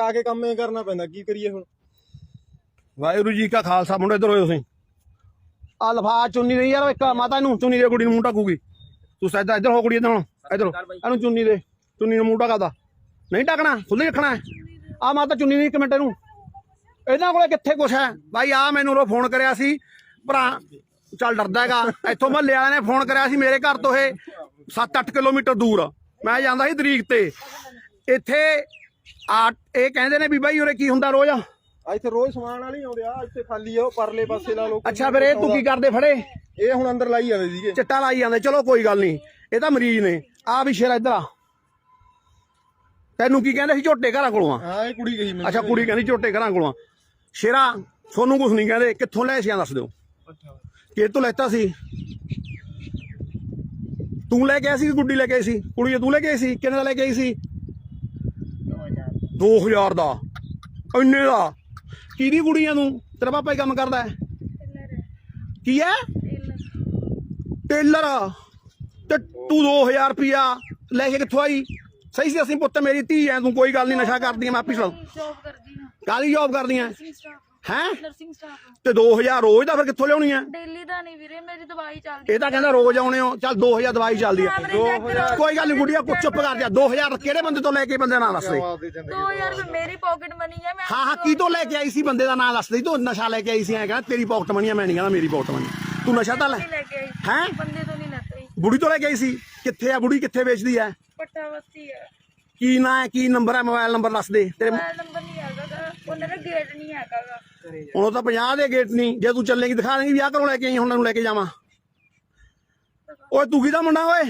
ਆ ਕੇ ਕੰਮ ਇਹ ਕਰਨਾ ਪੈਂਦਾ ਕੀ ਕਰੀਏ ਹੁਣ? ਵਾਹਿਗੁਰੂ ਜੀ ਕਾ ਖਾਲਸਾ ਮੁੰਡੇ ਇੱਧਰ ਹੋਏ ਤੁਸੀਂ। ਆ ਲਫਾ ਚੁੰਨੀ ਨਹੀਂ ਯਾਰ ਇੱਕ ਮਾਤਾ ਨੂੰ ਚੁੰਨੀ ਦੇ ਕੁੜੀ ਨੂੰ ਮੂੰਹ ਢੱਕੂਗੀ। ਤੂੰ ਸਿੱਧਾ ਇੱਧਰ ਹੋ ਕੁੜੀ ਇੱਧਰ ਹੁਣ ਇੱਧਰ ਹੋ। ਇਹਨੂੰ ਚੁੰਨੀ ਦੇ ਚੁੰਨੀ ਨੂੰ ਮੂੰਹ ਢੱਕਦਾ। ਨਹੀਂ ਢੱਕਣਾ ਖੁੱਲੇ ਰੱਖਣਾ ਆ ਮਾਤਾ ਚੁੰਨੀ ਨਹੀਂ ਇੱਕ ਮਿੰਟ ਇਹਨੂੰ। ਇਹਨਾਂ ਕੋਲੇ ਕਿੱਥੇ ਕੁਛ ਹੈ? ਬਾਈ ਆ ਮੈਨੂੰ ਉਹ ਫੋਨ ਕਰਿਆ ਸੀ ਭਰਾ ਚੱਲ ਡਰਦਾ ਹੈਗਾ। ਇੱਥੋਂ ਮਹੱਲੇ ਵਾਲਿਆਂ ਨੇ ਫੋਨ ਕਰਿਆ ਸੀ ਮੇਰੇ ਘਰ ਤੋਂ ਇਹ 7-8 ਕਿਲੋਮੀਟਰ ਦੂਰ। ਮੈਂ ਜਾਂਦਾ ਸੀ ਤਰੀਕ ਤੇ। ਇੱਥੇ ਆ ਇਹ ਕਹਿੰਦੇ ਨੇ ਵੀ ਬਾਈ ਉਰੇ ਕੀ ਹੁੰਦਾ ਰੋਜ਼? ਆ ਇੱਥੇ ਰੋਜ਼ ਸਮਾਨ ਵਾਲੀ ਆਉਂਦੇ ਆ ਇੱਥੇ ਖਾਲੀ ਆ ਉਹ ਪਰਲੇ ਪਾਸੇ ਲਾ ਲੋ ਅੱਛਾ ਫਿਰ ਇਹ ਤੂੰ ਕੀ ਕਰਦੇ ਫੜੇ? ਇਹ ਹੁਣ ਅੰਦਰ ਲਾਈ ਜਾਂਦੇ ਸੀਗੇ। ਚਿੱਟਾ ਲਾਈ ਜਾਂਦੇ ਚਲੋ ਕੋਈ ਗੱਲ ਨਹੀਂ ਇਹ ਤਾਂ ਮਰੀਜ਼ ਨੇ। ਆ ਵੀ ਸ਼ੇਰਾ ਇੱਧਰ ਆ। ਤੈਨੂੰ ਕੀ ਕਹਿੰਦੇ ਸੀ ਝੋਟੇ ਘਰਾਂ ਕੋਲੋਂ ਆ? ਹਾਂ ਇਹ ਕੁੜੀ ਗਈ ਮੈਨੂੰ। ਅੱਛਾ ਕੁੜੀ ਕਹਿੰਦੀ ਝੋਟੇ ਘਰਾਂ ਕੋਲੋਂ ਆ। ਸ਼ੇਰਾ ਤੁਹਾਨੂੰ ਕੁਝ ਨਹੀਂ ਕਹਿੰਦੇ ਕਿੱਥੋਂ ਲੈ ਸੀ ਆ ਦੱਸ ਦਿਓ। ਕਿ ਤੋਂ ਲੈਤਾ ਸੀ? ਤੂੰ ਲੈ ਕੇ ਆਇਆ ਸੀ ਕਿ ਗੁੱਡੀ ਲੈ ਕੇ ਆਈ ਸੀ? ਕੁੜੀ ਤੂੰ ਲੈ ਕੇ ਆਈ ਸੀ ਦਾ ਲੈ ਕੇ ਆਈ ਸੀ? 2000 ਦਾ। ਇੰਨੇ ਦਾ। ਕਿਹਦੀ ਕੁੜੀ ਆ ਤੂੰ? ਤੇਰਾ ਪਾਪਾ ਹੀ ਕੰਮ ਕਰਦਾ ਹੈ। ਕੀ ਹੈ? ਟੇਲਰ। ਤੇ ਤੂੰ 2000 ਰੁਪਿਆ ਲੈ ਕੇ ਕਿੱਥੋਂ ਆਈ? ਸਹੀ ਸੀ ਅਸੀਂ ਪੁੱਤ ਮੇਰੀ ਧੀ ਐ ਤੂੰ ਕੋਈ ਗੱਲ ਨਹੀਂ ਨਸ਼ਾ ਕਰਦੀ ਐ ਮੈਂ ਆਪੀ ਸੁਣ ਜੌਬ ਕਰਦੀ ਹਾਂ ਕਾਹਦੀ ਜੌਬ ਕਰਦੀ ਐ ਹੈ? ਨਰਸਿੰਗ ਸਟਾਫ ਤੇ 2000 ਰੋਜ਼ ਦਾ ਫਿਰ ਕਿੱਥੋਂ ਲਿਆਉਣੀ ਐ ਡੇਲੀ ਦਾ ਨਹੀਂ ਵੀਰੇ ਮੇਰੀ ਦਵਾਈ ਚੱਲਦੀ ਇਹ ਤਾਂ ਕਹਿੰਦਾ ਰੋਜ਼ ਆਉਣੇ ਹੋ। ਚੱਲ 2000 ਦਵਾਈ ਚੱਲਦੀ ਐ ਕੋਈ ਗੱਲ ਨਹੀਂ ਗੁੱਡੀਆ ਕੁਛ ਚੁੱਪ ਕਰ ਜਾ। 2000 ਕਿਹੜੇ ਬੰਦੇ ਤੋਂ ਲੈ ਕੇ ਬੰਦੇ ਦਾ ਨਾਂ ਦੱਸ ਦੇ। ਆਪਦੇ ਚੰਦੇ 2000 ਰੁਪਏ ਮੇਰੀ ਪਾਕਟ ਮਨੀ ਹੈ ਮੈਂ ਹਾਂ ਹਾਂ ਕੀ ਤੋਂ ਲੈ ਕੇ ਆਈ ਸੀ ਬੰਦੇ ਦਾ ਨਾਂ ਦੱਸ ਦੇ। ਤੂੰ ਨਸ਼ਾ ਲੈ ਕੇ ਆਈ ਸੀ ਐ ਕਹਿੰਦਾ ਤੇਰੀ ਪਾਕਟ ਮਣੀ ਆ ਮੈਂ ਨਹੀਂ ਕਹਿੰਦਾ ਮੇਰੀ ਪਾਕਟ ਮਣੀ ਤੂੰ ਨਸ਼ਾ ਤਾਂ ਲੈ। ਹੈਂ? ਬੰਦੇ ਤੋਂ ਨਹੀਂ ਲੈਤਾ ਬੁੜੀ ਤੋਂ ਲੈ ਕੇ ਆਈ ਸੀ। ਕਿੱਥੇ ਆ ਬੁੜੀ? ਕਿੱਥੇ ਵੇਚਦੀ ਐ ਪੱਟਾ ਵਸਤੀ ਹੈ ਕੀ ਨਾਂ ਹੈ ਕੀ ਨੰਬਰ ਹੈ? ਮੋਬਾਈਲ ਨੰਬਰ ਦੱਸ ਦੇ। ਤੇਰੇ ਮੋਬਾਈਲ ਨੰਬਰ ਨਹੀਂ ਹੈਗਾ ਉਹਨਾਂ ਦਾ ਗੇਟ ਨਹੀਂ ਹੈਗਾ। ਹੁਣ ਉਹ ਤਾਂ 50 ਦੇ ਗੇਟ ਨਹੀਂ ਜੇ ਤੂੰ ਚੱਲੇਗੀ ਦਿਖਾ ਦੇਂਗੀ ਵਿਆਹ ਕਰੋ ਲੈ ਕੇ ਆਈ ਹੁਣ ਨੂੰ ਲੈ ਕੇ ਜਾਵਾਂ। ਓਏ ਤੂੰ ਕਿਹਦਾ ਮੁੰਡਾ ਓਏ?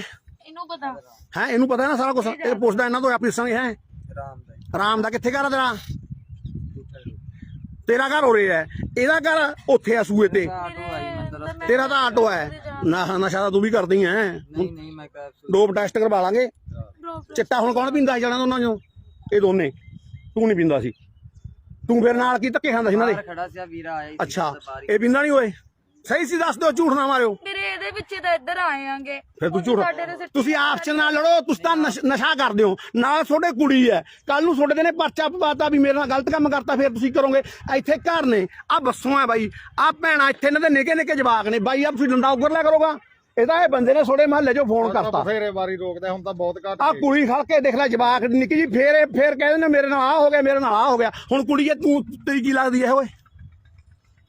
ਇਹਨੂੰ ਪਤਾ। ਹੈ ਇਹਨੂੰ ਪਤਾ ਹੈ ਨਾ ਸਾਰਾ ਕੁਝ ਇਹ ਪੁੱਛਦਾ ਇਹਨਾਂ ਤੋਂ ਆਪਣੀ ਸੰਗ ਹੈ? ਰਾਮ ਦਾ ਕਿੱਥੇ ਘਰ ਆ ਤੇਰਾ? ਤੇਰਾ ਘਰ ਹੋ ਰਿਹਾ ਹੈ। ਇਹਦਾ ਘਰ ਉੱਥੇ ਆ ਸੂਏ ਤੇ। ਤੇਰਾ ਤਾਂ ਆਟੋ ਹੈ। ਨਾ ਨਸ਼ਾ ਤਾਂ ਤੂੰ ਵੀ ਕਰਦੀ ਹੈ। ਨਹੀਂ ਨਹੀਂ ਮੈਂ ਕੈਪਸੂਲ ਡੋਪ ਟੈਸਟ ਕਰਵਾ ਲਾਂਗੇ। ਚਿੱਟਾ ਹੁਣ ਕੌਣ ਪੀਂਦਾ ਸੀ ਜਾਣਾ ਦੋਨਾਂ ਚੋਂ? ਇਹ ਦੋਨੇ। ਤੂੰ ਨਹੀਂ ਪੀਂਦਾ ਸੀ। ਤੂੰ ਫਿਰ ਨਾਲ ਕੀ ਧੱਕੇ ਖਾਂਦਾ ਸੀ ਇਹਨਾਂ ਦੇ? ਖੜਾ ਸੀ ਆ ਵੀਰਾ ਆਇਆ ਸੀ ਅੱਛਾ। ਇਹ ਪੀਂਦਾ ਨਹੀਂ ਓਏ। ਸਹੀ ਸੀ ਦੱਸ ਦਿਓ ਝੂਠ ਨਾ ਮਾਰਿਓ। ਵੀਰੇ ਇਹਦੇ ਪਿੱਛੇ ਤਾਂ ਇੱਧਰ ਆਏ ਆਂਗੇ। ਫਿਰ ਤੂੰ ਝੂਠ ਤੁਸੀਂ ਆਪਸ ਚ ਨਾਲ ਲੜੋ ਤੁਸੀਂ ਤਾਂ ਨਸ਼- ਨਸ਼ਾ ਕਰਦੇ ਹੋ ਨਾਲ ਤੁਹਾਡੇ ਕੁੜੀ ਹੈ। ਕੱਲ ਨੂੰ ਤੁਹਾਡੇ ਦੇ ਨੇ ਪਰਚਾ ਪਵਾਤਾ ਵੀ ਮੇਰੇ ਨਾਲ ਗਲਤ ਕੰਮ ਕਰਤਾ ਫਿਰ ਤੁਸੀਂ ਕਰੋਗੇ। ਇੱਥੇ ਘਰ ਨੇ। ਆ ਬੱਸੋਂ ਆ ਬਾਈ। ਆ ਭੈਣਾ ਇੱਥੇ ਇਹਨਾਂ ਦੇ ਨਿੱਕੇ ਨਿੱਕੇ ਜਵਾਕ ਨੇ। ਬਾਈ ਆ ਤੁਸੀਂ ਡੰਡਾ ਉੱਗਰ ਲਿਆ ਕਰੋਗਾ। ਇਹਦਾ ਇਹ ਬੰਦੇ ਨੇ ਤੁਹਾਡੇ ਮਹੱਲੇ 'ਚੋਂ ਫੋਨ ਕਰਤਾ। ਬਥੇਰੇ ਵਾਰੀ ਰੋਕਦਾ ਹੁਣ ਤਾਂ ਬਹੁਤ ਘੱਟ ਆ ਕੁੜੀ ਖੜ ਕੇ ਦੇਖ ਲੈ ਜਵਾਕ ਨਿੱਕੀ ਜੀ ਫੇਰ ਇਹ- ਫੇਰ ਕਹਿੰਦੇ ਨੇ ਮੇਰੇ ਨਾਲ ਆ ਹੋ ਗਿਆ ਮੇਰੇ ਨਾਲ ਆ ਹੋ ਗਿਆ। ਹੁਣ ਕੁੜੀਏ ਤੂੰ ਤੇਰੀ ਕੀ ਲੱਗਦੀ ਹੈ ਓਏ?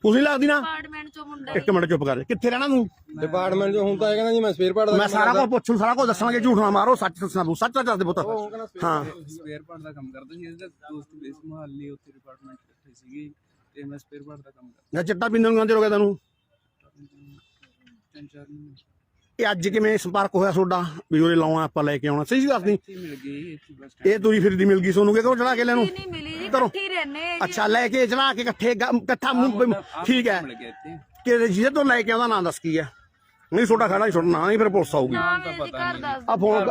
ਤੁਸੀਂ ਲੱਗਦੀ ਨਾ? ਅਪਾਰਟਮੈਂਟ ਚੋਂ ਮੁੰਡਾ ਇੱਕ ਮਿੰਟ ਚੁੱਪ ਕਰ ਕਿੱਥੇ ਰਹਿਣਾ ਤੂੰ? ਡਿਪਾਰਟਮੈਂਟ ਜੋ ਹੁਣ ਤਾਂ ਇਹ ਕਹਿੰਦਾ ਜੀ ਮੈਂ ਸਪੇਅਰ ਪਾਰਟ ਦਾ ਮੈਂ ਸਾਰਾ ਕੁਝ ਪੁੱਛੂ ਸਾਰਾ ਕੁਝ ਦੱਸਾਂਗੇ ਝੂਠ ਨਾ ਮਾਰੋ ਸੱਚ ਦੱਸਣਾ ਤੂੰ ਸੱਚ ਦੱਸ ਦੇ ਪੁੱਤ। ਹਾਂ। ਸਪੇਅਰ ਪਾਰਟ ਦਾ ਕੰਮ ਕਰਦਾ ਸੀ ਇਹਦਾ ਦੋਸਤ ਬੇਸ ਮੁਹੱਲੇ ਉੱਥੇ ਡਿਪਾਰਟਮੈਂਟ ਇਕੱਠੇ ਸੀਗੇ ਤੇ ਮੈਂ ਸਪੇਅਰ ਪਾਰਟ ਦਾ ਕੰਮ ਕਰਦਾ। ਜਾਂ ਚਿੱਟਾ ਪੀਂਦੇ ਨੂੰ ਕਹਿੰਦੇ ਰੋਗੇ ਤੈਨੂੰ। ਤਿੰਨ ਚਾਰ ਮਹੀਨੇ। ਇਹ ਅੱਜ ਕਿਵੇਂ ਸੰਪਰਕ ਹੋਇਆ ਤੁਹਾਡਾ? ਵੀ ਉਹਦੇ ਲਾਉਣਾ ਆਪਾਂ ਲੈ ਕੇ ਆਉਣਾ। ਸਹੀ ਦੱਸਦੀ ਇੱਥੇ ਹੀ ਮਿਲ ਗਈ ਇਹ ਤੁਰੀ ਫਿਰਦੀ ਮਿਲ ਗਈ ਸੋਨੂੰ ਕਿ ਘਰੋਂ ਚੜਾ ਕੇ ਲੈਨੂੰ ਨਹੀਂ ਮਿਲੀ ਜੀ ਕਰੋ। ਇਕੱਠੇ ਹੀ ਰਹਿੰਦੇ ਅੱਛਾ ਲੈ ਕੇ ਚੜਾ ਕੇ ਇਕੱਠੇ ਇਕੱਠਾ ਮੂੰਹ- ਠੀਕ ਹੈ। ਕਿ ਜਿਹਦੇ ਤੋਂ ਲੈ ਕੇ ਆਉਂਦਾ ਨਾਂ ਦੱਸ ਕੀ ਹੈ? ਨਹੀਂ ਛੋਟਾ ਖੜਾ ਨਹੀਂ ਛੋਟਾ ਨਾਂ ਨਹੀਂ ਫਿਰ ਪੁਲਿਸ ਆਊਗੀ। ਆ ਫੋਨ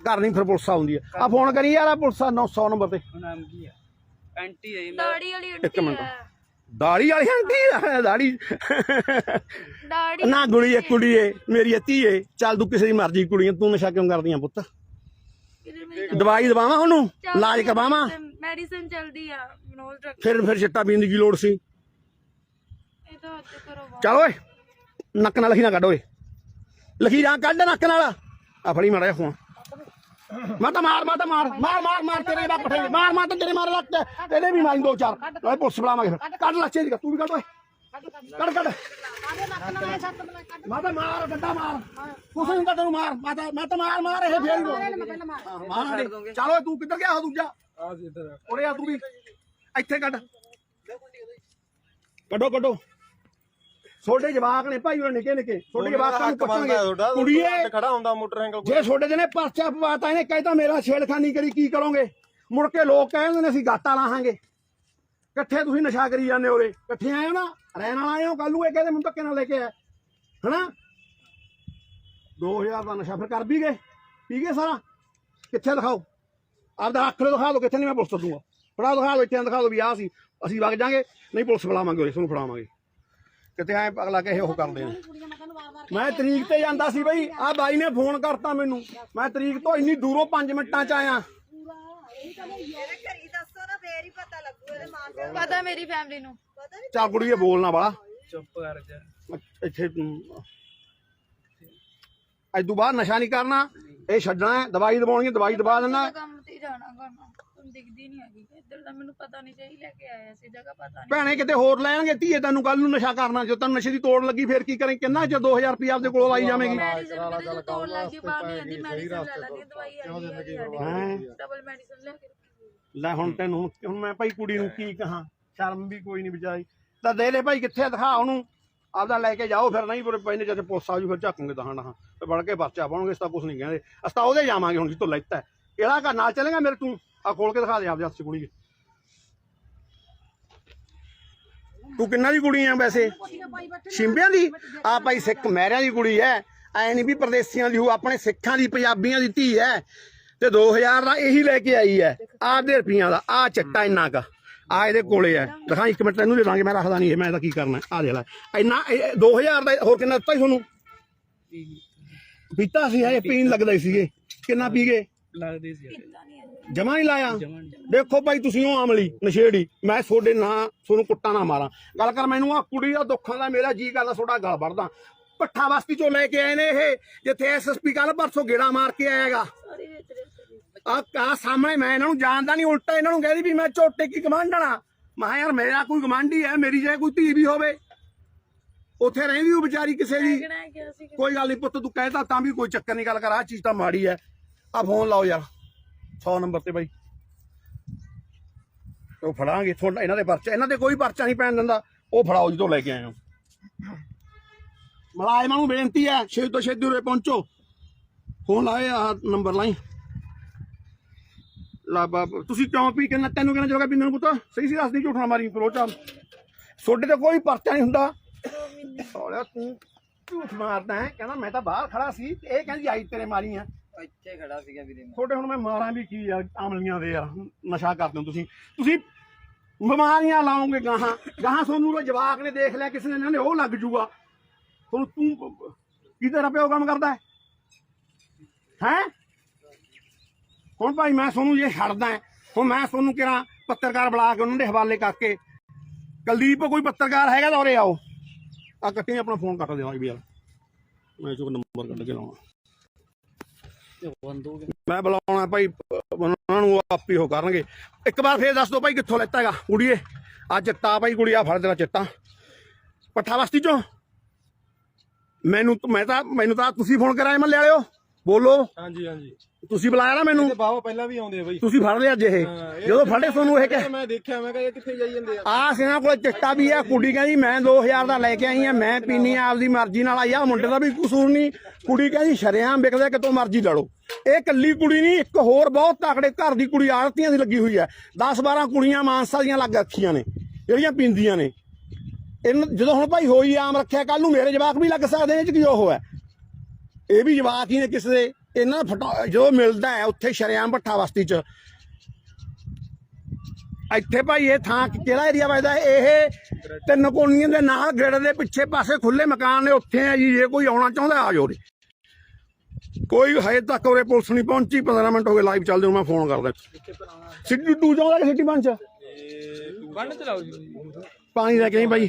ਘਰ ਨਹੀਂ ਫਿਰ ਪੁਲਿਸ ਆਉਂਦੀ ਹੈ। ਆ ਫੋਨ ਕਰੀ ਯਾਰ ਆ ਪੁਲਿਸ ਆ 900 ਨੰਬਰ ਤੇ। ਨਾਮ ਕੀ ਆ ਐਂਟੀ ਹੈ ਦਾੜੀ ਵਾਲੀ ਇੱਕ ਆਂਟੀ ਮਿੰਟ। ਹੈ। ਦਾੜੀ ਵਾਲੀ ਆਂਟੀ ਦਾੜੀ। ਦਾੜੀ ਨਾ ਗੁੜੀ ਏ ਕੁੜੀ ਏ ਮੇਰੀ ਧੀ ਏ ਚੱਲ ਤੂੰ ਕਿਸੇ ਦੀ ਮਰਜ਼ੀ ਕੁੜੀ ਏ ਤੂੰ ਨਸ਼ਾ ਕਿਉਂ ਕਰਦੀ ਆ ਪੁੱਤ? ਦਵਾਈ ਦਵਾਵਾਂ ਉਹਨੂੰ? ਇਲਾਜ ਕਰਵਾਵਾਂ? ਮੈਡੀਸਨ ਚੱਲਦੀ ਆ ਮਨੋਜ ਡਾਕਟਰ। ਫਿਰ ਫਿਰ ਚਿੱਟਾ ਪੀਣ ਦੀ ਕੀ ਲੋੜ ਸੀ। ਚੱਲ ਓਏ ਨੱਕ ਨਾਲ ਲਖੀ ਨਾ ਕੱਢ ਓਏ। ਲਖੀ ਜਾਂ ਕੱਢ ਨੱਕ ਨਾਲ। ਆ ਫੜੀ ਮਾੜਾ ਫੋਨ। ਮੈਂ ਤਾਂ ਮਾਰ ਮੈਂ ਤਾਂ ਮਾਰ ਮਾਰ ਮਾਰ ਮਾਰ ਤੇਰੇ ਬਾਪ ਪਠੇ ਮਾਰ ਮਾਰ ਤਾਂ ਤੇਰੇ ਮਾਰ ਲੱਗ ਤੇਰੇ ਵੀ ਮਾਰੀ ਦੋ ਚਾਰ। ਓਏ ਪੁਲਿਸ ਬੁਲਾਵਾਂਗੇ ਫਿਰ। ਕੱਢ ਲੱਚੇ ਦੀ ਤੂੰ ਵੀ ਕੱਢ ਓਏ। ਕੱਢ ਕੱਢ। ਮੈਂ ਤਾਂ ਮਾਰ ਗੱਡਾ ਮਾਰ। ਕੁਛ ਨਹੀਂ ਕੱਢ ਮਾਰ। ਮੈਂ ਤਾਂ ਮੈਂ ਤਾਂ ਮਾਰ ਮਾਰ ਇਹ ਫੇਰ ਮਾਰ ਚੱਲ ਤੂੰ ਕਿੱਧਰ ਗਿਆ ਹੋ ਦੂਜਾ? ਆ ਜੀ ਇੱਧਰ ਉਰੇ ਆ ਤੂੰ ਵੀ। ਇੱਥੇ ਕੱਢ। ਕੱਢੋ ਕੱਢੋ। ਛੋਟੇ ਜਵਾਕ ਨੇ ਭਾਈ ਉਹ ਨਿੱਕੇ ਨਿੱਕੇ ਛੋਟੇ ਜਵਾਕਾਂ ਨੂੰ ਪੁੱਛਾਂਗੇ। ਕੁੜੀਏ ਖੜਾ ਹੁੰਦਾ ਮੋਟਰਸਾਈਕਲ ਕੋਲ। ਜੇ ਛੋਟੇ ਜਿਹੇ ਨੇ ਪਰਚਾ ਪਵਾਤਾ ਇਹਨੇ ਕਹਿਤਾ ਮੇਰਾ ਛੇੜਖਾਨੀ ਕਰੀ ਕੀ ਕਰੋਗੇ? ਮੁੜ ਕੇ ਲੋਕ ਕਹਿੰਦੇ ਨੇ ਅਸੀਂ ਗਾਟਾ ਲਾਹਾਂਗੇ। ਇਕੱਠੇ ਤੁਸੀਂ ਨਸ਼ਾ ਕਰੀ ਜਾਂਦੇ ਹੋਰੇ ਇਕੱਠੇ ਆਏ ਹੋ ਨਾ ਰਹਿਣ ਵਾਲਾ ਆਏ ਹੋ ਕੱਲ ਨੂੰ ਇਹ ਕਹਿੰਦੇ ਮੈਨੂੰ ਧੱਕੇ ਨਾਲ ਲੈ ਕੇ ਆਇਆ। ਹਨਾ? 2000 ਦਾ ਨਸ਼ਾ ਫਿਰ ਕਰ ਵੀ ਗਏ ਪੀ ਗਏ ਸਾਰਾ। ਕਿੱਥੇ ਦਿਖਾਓ ਆਪਦਾ ਅੱਖ ਨੂੰ ਦਿਖਾ ਦਿਓ ਕਿੱਥੇ ਨਹੀਂ ਮੈਂ ਪੁਲਿਸ ਤੋਂ ਦੂੰਗਾ। ਫੜਾ ਦਿਖਾ ਦਿਓ ਇੱਥੇ ਦਿਖਾ ਦਿਓ ਵੀ ਆਹ ਸੀ ਅਸੀਂ ਵਗ ਜਾਾਂਗੇ। ਨਹੀਂ ਪੁਲਿਸ ਬੁਲਾਵਾਂਗੇ ਤੁਹਾਨੂੰ ਫੜਾਵਾਂਗੇ। ਕਿਤੇ ਐ ਅਗਲਾ ਕਹੇ ਉਹ ਕਰਦੇ ਨੇ ਮੈਂ ਤਰੀਕ ਤੇ ਜਾਂਦਾ ਸੀ ਬਈ ਆ ਬਾਈ ਨੇ ਫੋਨ ਕਰਤਾ ਮੈਨੂੰ। ਮੈਂ ਤਰੀਕ ਤੋਂ ਇੰਨੀ ਦੂਰੋਂ 5 ਮਿੰਟਾਂ ਚ ਆਇਆ। ਪਤਾ ਮੇਰੀ ਫੈਮਿਲੀ ਨੂੰ। ਚੱਲ ਕੁੜੀਏ ਬੋਲਣਾ ਬਾਲਾ। ਚੁੱਪ ਕਰ ਜਾ। ਇੱਥੇ ਅੱਜ ਤੋਂ ਬਾਅਦ ਨਸ਼ਾ ਨਹੀਂ ਕਰਨਾ ਇਹ ਛੱਡਣਾ ਹੈ, ਦਵਾਈ ਦਵਾਉਣੀ ਹੈ, ਦਵਾਈ ਦਵਾ ਦੇਣਾ ਮੈਂ ਕੰਮ ਤੇ ਹੀ ਜਾਣਾ ਕਰਨਾ। ਤੁਹਾਨੂੰ ਦਿਖਦੀ ਨਹੀਂ ਹੈਗੀ। ਇੱਧਰ ਦਾ ਮੈਨੂੰ ਪਤਾ ਨਹੀਂ ਚਾਹੀ ਲੈ ਕੇ ਆਇਆ ਸੀ ਜਗ੍ਹਾ ਪਤਾ ਨਹੀਂ ਭੈਣੇ ਕਿਤੇ ਹੋਰ ਲੈਣਗੇ ਧੀਏ ਤੈਨੂੰ ਕੱਲ ਨੂੰ ਨਸ਼ਾ ਕਰਨਾ ਜੇ ਤੈਨੂੰ ਨਸ਼ੇ ਦੀ ਤੋੜ ਲੱਗੀ ਫੇਰ ਕੀ ਕਰੇ? ਕਿੰਨਾ ਚ 2000 ਰੁਪਏ ਆਪਦੇ ਕੋਲ ਆਈ ਜਾਵੇਂਗੀ? ਮੈਡੀਸਨ ਮੇਰੇ ਜਦੋਂ ਤੋੜ ਲੱਗੀ ਬਾਹਰ ਨਹੀਂ ਆਂਦੀ ਮੈਡੀਸਨ ਲੈ ਲਾਂਗੇ ਦਵਾਈ ਆਈ ਹੈਂ? ਡਬਲ ਮੈਡੀਸਨ ਲੈ ਕੇ ਰੱਖੀ ਲੈ ਹੁਣ ਤੈਨੂੰ ਹੁਣ ਮੈਂ ਭਾਈ ਕੁੜੀ ਨੂੰ ਕੀ ਕਹਾਂ? ਸ਼ਰਮ ਵੀ ਕੋਈ ਨਹੀਂ ਵਿਚਾਰੀ। ਤਾਂ ਦੇ ਲੈ ਭਾਈ ਕਿੱਥੇ ਦਿਖਾ ਉਹਨੂੰ। ਆਪਦਾ ਲੈ ਕੇ ਜਾਓ ਫਿਰ ਨਹੀਂ ਪਰ ਪੈਨੇ ਜਦ ਪੁਲਿਸ ਆ ਜੂ ਫਿਰ ਝਾਕੂਗੇ ਤਾਂ ਹਾਂ ਤੇ ਵੜ ਕੇ ਪਰਚਾ ਪਾਉਣਗੇ ਇਸ ਤਾਂ ਕੁਝ ਨਹੀਂ ਕਹਿੰਦੇ। ਅਸੀਂ ਤਾਂ ਉਹਦੇ ਜਾਵਾਂਗੇ ਹੁਣ ਜਿੱਤੋਂ ਲੈਤਾ ਇਹਦਾ ਘਰ ਨਾਲ ਚਲੇਗਾ ਮੇਰੇ ਤੂੰ? ਆ ਖੋਲ ਕੇ ਦਿਖਾ ਦੇ ਆਪਦੇ ਹੱਥ 'ਚ ਕੁੜੀ ਤੂੰ ਕਿੰਨਾ ਦੀ ਕੁੜੀ ਆ ਵੈਸੇ? ਸ਼ਿੰਬਿਆਂ ਦੀ? ਆ ਭਾਈ ਸਿੱਖ ਮਹਿਰਿਆਂ ਦੀ ਕੁੜੀ ਐ। ਐ ਨਹੀਂ ਵੀ ਪਰਦੇਸੀਆਂ ਦੀ ਹੋ ਆਪਣੇ ਸਿੱਖਾਂ ਦੀ, ਪੰਜਾਬੀਆਂ ਦੀ ਧੀ ਐ। ਤੇ 2000 ਦਾ ਇਹੀ ਲੈ ਕੇ ਆਈ ਐ। ਆਪਦੇ ਰੁਪਈਆਂ ਦਾ ਆ ਚੱਟਾ ਇੰਨਾ ਕਾ। ਆ ਇਹਦੇ ਕੋਲੇ ਐ। ਦਿਖਾ, ਇੱਕ ਮਿੰਟ ਇਹਨੂੰ ਦੇ ਦਾਂਗੇ, ਮੈਂ ਰੱਖਦਾ ਨਹੀਂ ਇਹ, ਮੈਂ ਇਹਦਾ ਕੀ ਕਰਨਾ ਆ ਦੇ ਲੈ। ਇੰਨਾ, ਇਹ 2000 ਦਾ ਹੋਰ ਕਿੰਨਾ ਦਿੱਤਾ ਸੀ ਤੁਹਾਨੂੰ? ਪੀਤਾ ਸੀ, ਇਹ ਪੀਣ ਲੱਗਦਾ ਹੀ ਸੀਗੇ। ਕਿੰਨਾ ਪੀ ਗਏ? ਲੱਗਦੇ ਸੀ ਯਾਰ। ਜਮਾ ਨਹੀਂ ਲਾਇਆ? ਜਮਾਂ। ਦੇਖੋ ਭਾਈ ਤੁਸੀਂ ਉਹ ਆਮਲੀ ਨਸ਼ੇੜੀ। ਮੈਂ ਤੁਹਾਡੇ ਨਾਂ ਤੁਹਾਨੂੰ ਕੁੱਟਾ ਨਾ ਮਾਰਾਂ। ਗੱਲ ਕਰ ਮੈਨੂੰ ਆ ਕੁੜੀ ਦਾ ਦੁੱਖਾਂ ਦਾ ਮੇਰਾ ਜੀ ਕਰਦਾ ਤੁਹਾਡਾ ਗਲ ਵੜਦਾ ਪੱਠਾ ਬਸਤੀ ਚੋਂ ਲੈ ਕੇ ਆਏ ਨੇ ਇਹ ਜਿੱਥੇ ਐਸਐਸਪੀ ਕੱਲ ਪਰਸੋਂ ਗੇੜਾ ਮਾਰ ਕੇ ਆਏਗਾ ਆ ਕਾ ਸਾਹਮਣੇ ਮੈਂ ਇਹਨਾਂ ਨੂੰ ਜਾਣਦਾ ਨਹੀਂ ਉਲਟਾ ਇਹਨਾਂ ਨੂੰ ਕਹਿੰਦੀ ਵੀ ਮੈਂ ਝੋਟੇ ਕੀ ਗਵਾਂਢਣਾ ਮੈਂ ਕਿਹਾ ਯਾਰ ਮੇਰਾ ਕੋਈ ਗਵਾਂਢੀ ਹੈ ਮੇਰੀ ਜੇ ਕੋਈ ਧੀ ਵੀ ਹੋਵੇ। ਉੱਥੇ ਰਹਿੰਦੀ ਉਹ ਵਿਚਾਰੀ ਕਿਸੇ ਦੀ। ਕੋਈ ਗੱਲ ਨਹੀਂ ਪੁੱਤ ਤੂੰ ਕਹਿਤਾ ਤਾਂ ਵੀ ਕੋਈ ਚੱਕਰ ਨਹੀਂ ਗੱਲ ਕਰ ਆ ਚੀਜ਼ ਤਾਂ ਮਾੜੀ ਹੈ। ਆ ਫੋਨ ਲਾਓ ਯਾਰ। 100 ਨੰਬਰ ਤੇ ਬਾਈ। ਉਹ ਫੜਾਂਗੇ। ਤੁਹਾਡਾ ਇਹਨਾਂ ਦੇ ਪਰਚਾ ਇਹਨਾਂ ਦੇ ਕੋਈ ਪਰਚਾ ਨਹੀਂ ਪੈਣ ਦਿੰਦਾ। ਉਹ ਫੜਾਓ ਜਦੋਂ ਲੈ ਕੇ ਆਏ ਹੋ। ਮਲਾਜ਼ਮਾਂ ਨੂੰ ਬੇਨਤੀ ਹੈ ਛੇ ਤੋਂ ਛੇਤੀ ਉਰੇ ਪਹੁੰਚੋ। ਫੋਨ ਲਾਏ ਆ ਨੰਬਰ ਲਾਈ। ਲਾ ਬਾਬ ਤੁਸੀਂ ਕਿਉਂ ਪੀ ਕਿੰਨਾ ਤੈਨੂੰ ਕਿੰਨਾ ਜੋਗਾ ਪੀਂਦੇ ਨੂੰ ਪੁੱਤ? ਸਹੀ ਸੀ ਦੱਸਦੀ ਝੂਠ ਨਾ ਮਾਰੀ ਕਰੋਚਾ ਤੁਹਾਡੇ ਤੇ ਕੋਈ ਪਰਚਾ ਨਹੀਂ ਹੁੰਦਾ। ਸੋਲਿਆ ਤੂੰ ਝੂਠ ਮਾਰਦਾ ਹੈ। ਕਹਿੰਦਾ ਮੈਂ ਤਾਂ ਬਾਹਰ ਖੜਾ ਸੀ ਤੇ ਇਹ ਕਹਿੰਦੀ ਆਈ ਤੇਰੇ ਮਾਰੀ ਆ। ਇੱਥੇ ਖੜਾ ਸੀਗਾ ਵੀਰੇ ਮੈਂ। ਤੁਹਾਡੇ ਹੁਣ ਮੈਂ ਮਾਰਾਂ ਵੀ ਕੀ ਯਾਰ ਆਮਲੀਆਂ ਦੇ ਯਾਰ ਨਸ਼ਾ ਕਰਦੇ ਹੋ ਤੁਸੀਂ। ਤੁਸੀਂ ਬਿਮਾਰੀਆਂ ਲਾਓਗੇ ਗਾਹਾਂ। ਗਾਹਾਂ ਤੁਹਾਨੂੰ ਉਹ ਜਵਾਕ ਨੇ ਦੇਖ ਲਿਆ, ਕਿਸੇ ਨੇ ਇਹਨਾਂ ਨੇ ਉਹ ਲੱਗ ਜੂਗਾ। ਤੁਹਾਨੂੰ ਤੂੰ ਕੀ ਤੇਰਾ ਕੰਮ ਕਰਦਾ ਹੈ? ਹੈ? ਹੁਣ ਭਾਈ ਮੈਂ ਤੁਹਾਨੂੰ ਇਹ ਛੱਡਦਾ ਹੁਣ ਮੈਂ ਤੁਹਾਨੂੰ ਕਿਹਾ ਪੱਤਰਕਾਰ ਬੁਲਾ ਕੇ ਉਹਨਾਂ ਦੇ ਹਵਾਲੇ ਕਰਕੇ। ਕੁਲਦੀਪ ਕੋਈ ਪੱਤਰਕਾਰ ਹੈਗਾ ਤਾਂ ਉਰੇ ਆਓ। ਆ ਕੱਟੀ ਆਪਣਾ ਫੋਨ ਕੱਟ ਦੇਣਾ ਵੀ ਯਾਰ ਮੈਂ ਚੋਂ ਨੰਬਰ ਕੱਢ ਕੇ ਲਾਉਣਾ। ਮੈਂ ਬੁਲਾਉਣਾ ਭਾਈ ਉਹਨਾਂ ਨੂੰ ਆਪ ਹੀ ਉਹ ਕਰਨਗੇ। ਇੱਕ ਵਾਰ ਫੇਰ ਦੱਸ ਦਿਓ ਭਾਈ ਕਿੱਥੋਂ ਲੈਤਾ ਹੈਗਾ ਕੁੜੀਏ ਆ ਚਿੱਟਾ ਭਾਈ ਕੁੜੀ ਆ ਫੜ ਤੇਰਾ ਚਿੱਟਾ। ਪੱਠਾ ਬਸਤੀ ਚੋਂ। ਮੈਨੂੰ ਮੈਂ ਤਾਂ ਮੈਨੂੰ ਤਾਂ ਤੁਸੀਂ ਫੋਨ ਕਰਾਇਆ ਮੱਲੇ ਵਾਲਿਓ। ਬੋਲੋ। ਹਾਂਜੀ ਹਾਂਜੀ। ਤੁਸੀਂ ਬੁਲਾਇਆ ਨਾ ਮੈਨੂੰ। ਬਾਵਾ ਪਹਿਲਾਂ ਵੀ ਆਉਂਦੇ ਆ ਬਈ। ਤੁਸੀਂ ਫੜ ਲਿਆ ਅੱਜ ਇਹ। ਜਦੋਂ ਫੜੇ ਤੁਹਾਨੂੰ ਇਹ ਕਹਿ ਮੈਂ ਦੇਖਿਆ ਮੈਂ ਕਿਹਾ ਇਹ ਕਿੱਥੇ ਜਾਈ ਜਾਂਦੇ ਆ? ਆ ਸਿੰਘਾਂ ਕੋਲ ਚਿੱਟਾ ਵੀ ਆ ਕੁੜੀ ਕਹਿੰਦੀ ਮੈਂ 2000 ਦਾ ਲੈ ਕੇ ਆਈ ਆ ਮੈਂ ਪੀਨੀ ਆ ਆਪਦੀ ਮਰਜ਼ੀ ਨਾਲ ਆਈ ਆ ਮੁੰਡੇ ਦਾ ਵੀ ਕਸੂਰ ਨਹੀਂ। ਕੁੜੀ ਕਹਿੰਦੀ ਸ਼ਰਿਆਮ ਵਿਕਦਾ ਕਿਤੋਂ ਮਰਜ਼ੀ ਲੜੋ। ਇਹ ਕੱਲੀ ਕੁੜੀ ਨਹੀਂ, ਇੱਕ ਹੋਰ ਬਹੁਤ ਤਾਕੜੇ ਘਰ ਦੀ ਕੁੜੀ, ਆੜਤੀਆਂ ਦੀ ਲੱਗੀ ਹੋਈ ਹੈ। 10 12 ਕੁੜੀਆਂ ਮਾਨਸਾ ਦੀਆਂ ਲੱਗ ਰੱਖੀਆਂ ਨੇ, ਜਿਹੜੀਆਂ ਪੀਂਦੀਆਂ ਨੇ। ਇਹਨਾਂ ਜਦੋਂ ਹੁਣ ਭਾਈ ਹੋਈ ਆਮ ਰੱਖਿਆ ਕੱਲ ਨੂੰ ਮੇਰੇ ਜਵਾਕ ਵੀ ਲੱਗ ਸਕਦੇ ਨੇ ਚ ਕੀ ਉਹ ਹੈ ਇਹ ਵੀ ਜਵਾਕ ਹੀ ਨੇ ਕਿਸੇ ਦੇ। ਇਹਨਾਂ ਦਾ ਫਟਾ, ਜਦੋਂ ਮਿਲਦਾ ਹੈ ਉੱਥੇ ਸ਼ਰਿਆਮ ਭੱਠਾ ਵਸਤੀ ਚ। ਇੱਥੇ ਭਾਈ ਇਹ ਥਾਂ ਕਿਹੜਾ ਏਰੀਆ ਵੱਜਦਾ ਇਹ ਤਿੰਨ ਕੋਣੀਆਂ ਦੇ ਨਾਲ ਗੇੜ ਦੇ ਪਿੱਛੇ ਪਾਸੇ ਖੁੱਲੇ ਮਕਾਨ ਨੇ, ਉੱਥੇ ਹੈ ਜੀ, ਜੇ ਕੋਈ ਆਉਣਾ ਚਾਹੁੰਦਾ ਆ ਜੋ ਕੋਈ ਹਜੇ ਤੱਕ ਉਰੇ ਪੁਲਿਸ ਨਹੀਂ ਪਹੁੰਚੀ 15 ਮਿੰਟ ਹੋ ਗਏ ਲਾਈਵ ਚੱਲਦੇ ਨੂੰ ਮੈਂ ਫੋਨ ਕਰਦਾ। ਸਿੱਟੀ 2 ਚਾਹੁੰਦਾ ਕਿ ਸਿੱਟੀ 5 ਬੰਨ ਚਲਾਓ ਜੀ। ਪਾਣੀ ਲੈ ਕੇ ਨਹੀਂ ਭਾਈ